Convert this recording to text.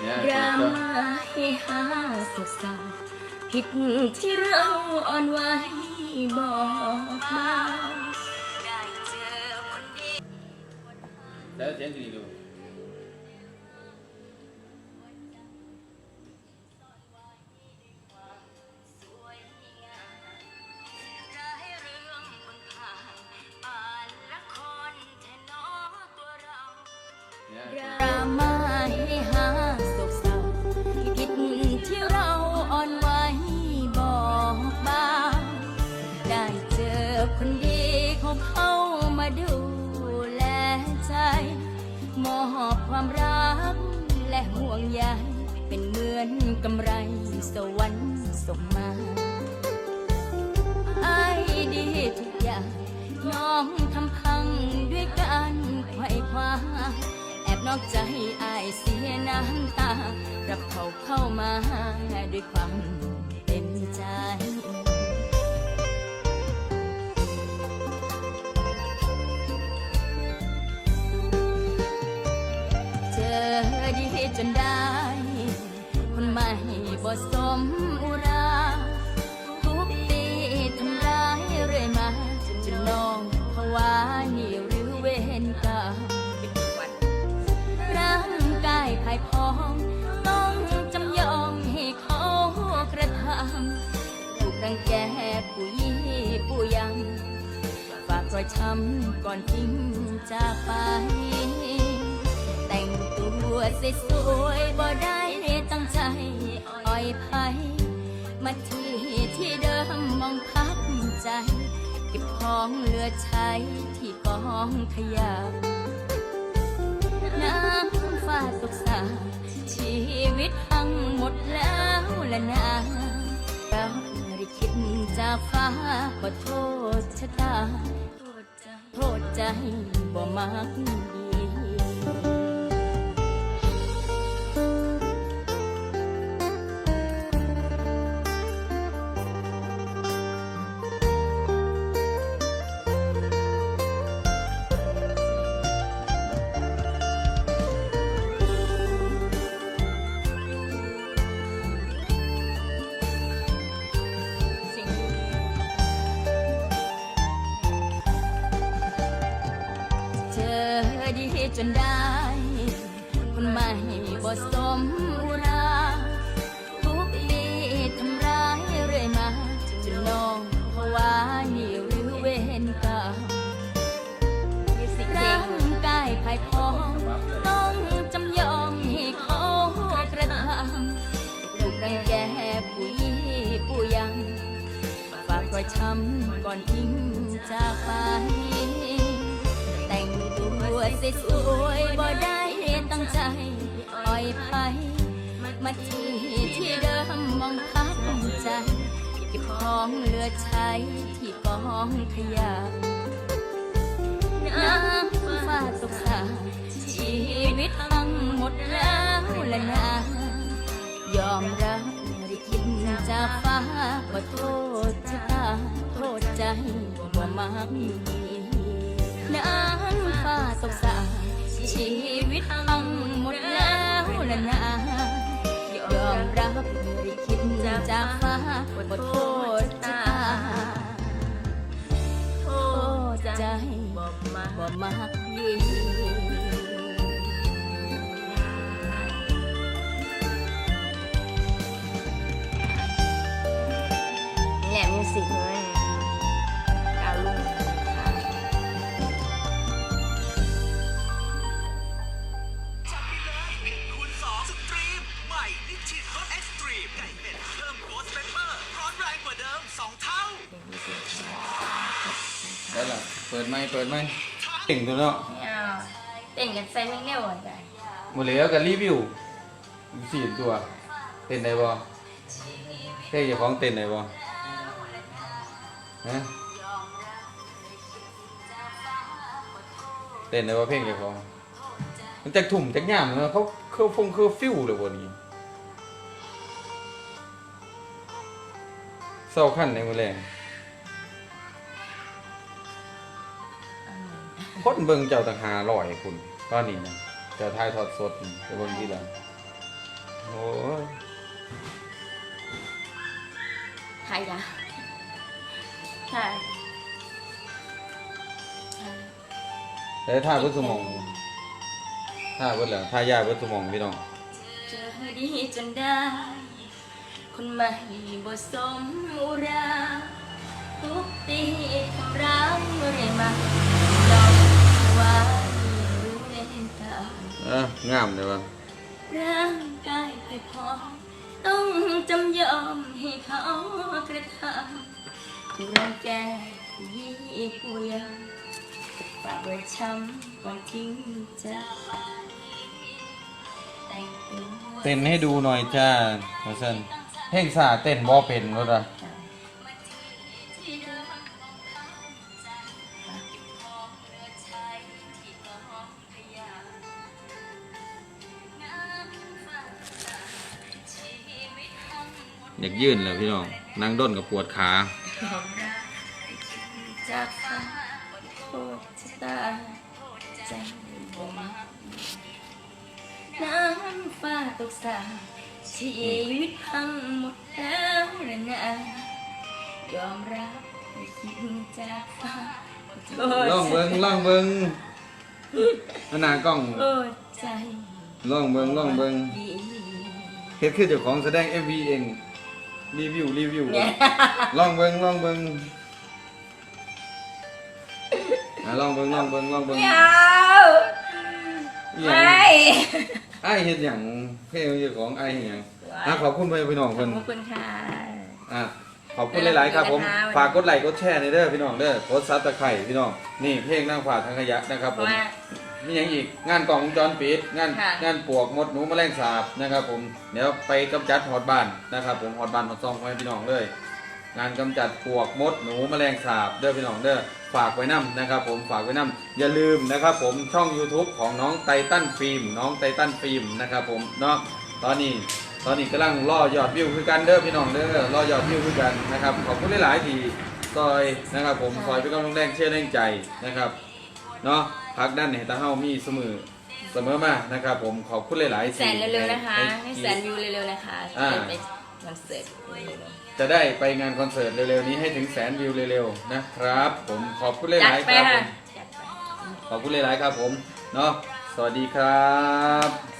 เนี่ยดราม่าให้หาสุขสันต์ผิดที่เราอ่อนไหวบอกมาได้เจอคนดีแล้วเสียงดีดูร้ายเรื่องคน อบความรัก และห่วงใยเป็นเหมือนกำไรสวรรค์ส่งมาไอ้ดีทุกอย่างน้องทำพังด้วยการไขว่คว้าแอบนอกใจไอ้ายเสียน้ำตา รับเขาเข้ามาด้วยความเต็มใจ จนได้ คนใหม่บ่สมอุราทุบตีทำร้ายเรื่อยมา จนน้องภาวะนี่หรือเวรกรรมร่างกายภายพองต้องจำยอมให้เขากระทำถูกรังแกผู้ยี่ผู้ยำฝากรอยช้ำก่อนทิ้งจากไป ตัวสวยๆบ่ได้ตั้งใจอ่อยไผมาที่ที่เดิมมองพักใจ เก็บของเหลือใช้ที่กองขยะน้ำฟ้าตกสาชีวิตพังหมดแล้วละนาเราได้คิดจากฟ้าขอโทษชะตา โทษใจบ่มักดี เจอดีจนได้ คนใหม่บ่สมอุราทุบตีทำร้ายเรื่อยมาจนน้องภาวะนี่หรือเวรกรรมร่างกายภายพองต้องจำยอมให้เขากระทำถูกรังแกผู้ยี่ผู้ยำฝากรอยช้ำก่อนทิ้งจากไป ตัวสวยบ่ได้ตั้งใจอ่อยไผมาที่ที่เดิมมองพักใจเก็บของเหลือใช้ที่กองขยะน้ำฟ้าตกสาชีวิตพังหมดแล้วละนายอมรับได้คิดจากฟ้าขอโทษชะตาโทษใจบ่มัก ชีวิตพังหมดแล้วละนายอมรับได้คิดจากฟ้าขอโทษตาโทษใจบ่มัก ได้ละเปิดไหมเปิดไหมเก่งตัวเนาะอ้าวเต้นกันใส่ไม่เร็วอะจ้ะหมดแล้วกันรีวิวสี่ตัว เต้นได้บ่เท่เจ้าของเต้นได้บ่ฮะเต้นได้บ่เพลงเจ้าของมันจักถุ่มจักย่ามเนาะเขาเคอร์ฟงเคอร์ฟิวเลยบ่นี้เศร้าขั้นในมื้อแรง คนเบิ่งเจ้าต่างหาร้อยคุณตอนนี้นะเจ้าทายทอดสดนี่ไปเบิ่งที่หลังโอ้ยทายาใช่ใช่แต่ท่าเบิดสมองท่าเบิดแล้วท่ายาเบิดสมองพี่น้องเจอดีจนได้ คนใหม่บ่สมอุราทุกตี งามเลยวะร่างกายเคยพอมต้องจำยอมให้เขากระทำกูรังแกยี่กูยังฝากไว้ช้ำก่อนทิ้งจากแต่งตัว เต้นให้ดูหน่อยจ้าว่าซั่นเพลงสาเต้นบ่เป็นรถอะ อยากยื่นแล้วพี่น้องนั่งด้นกับปวดขาจากฟ้าโทษชะตาใจบ่มาน้ำฟ้าตกสาชีวิตพังหมดแล้วระนายอมรับให้คิดจากฟ้าโทษลองเบิ่งลองเบิ่งอันหน้ากล้องโทษใจลองเบิ่งลองเบิ่งดีเฮ็ดคือเจ้าของแสดง MV เอง รีวิวรีวิวเนี่ยลองเบิ่งลองเบิ่งอะลองเบิ่งลองเบิ่งลองเบิ่งไม่เอาอิหยังไม่อ้ายเฮ็ดหยังเพลงเจ้าของอ้ายเฮ็ดหยังอะขอบคุณพี่น้องขอเพิ่นบคุณค่ะ อะขอบคุณหลายๆครับผมขอบคุณนะคะ ฝากกดไลค์กดแชร์ในเด้อพี่น้องเด้อกดซับตะไคร่พี่น้องนี่เพลงนั่งฝ่าทางขยะนะครับเพผราะม ว่า มีอย่างอีกงานกล่องวงจรปิดงานค่ะ งานปวกมดหนูแมลงสาบนะครับ ผมเดี๋ยวไปกำจัดฮอดบ้านนะครับ ผมฮอดบ้านฮอดซองไว้พี่น้องเลย งานกำจัดปวกมดหนูแมลงสาบเด้อพี่น้องเด้อฝากไว้นํนะครับ ผมฝากไว้นํอย่าลืมนะครับ ผมช่อง YouTube ของน้องไททันฟิล์มน้องไททันฟิล์มนะครับ ผมเนาะตอนนี้ ตอนนี้กำลังล่อยอดวิวคือกันเด้อพี่น้องเด้อล่อยอดวิวคือกันนะครับขอบคุณหลายๆที่ซอยนะครับ ผมซอยเป็นกำลังแรงเชื่อแรงใจนะครับเนาะ พักด้านไหนตาเฮามีเสมอเสมอมานะครับ ผมขอบคุณหลายๆแสนเร็วๆนะคะให้ให้แสนวิวเร็วๆนะคะอ่าจะได้ไปคอนเสิร์ตเร็วจะได้ไปงานคอนเสิร์ตเร็วๆนี้ให้ถึงแสนวิวเร็วๆนะครับ ผมขอบคุณหๆจัดลายๆไปครับผค่ะมจัดไป ขอบคุณหลายๆครับผมเนาะสวัสดีครับ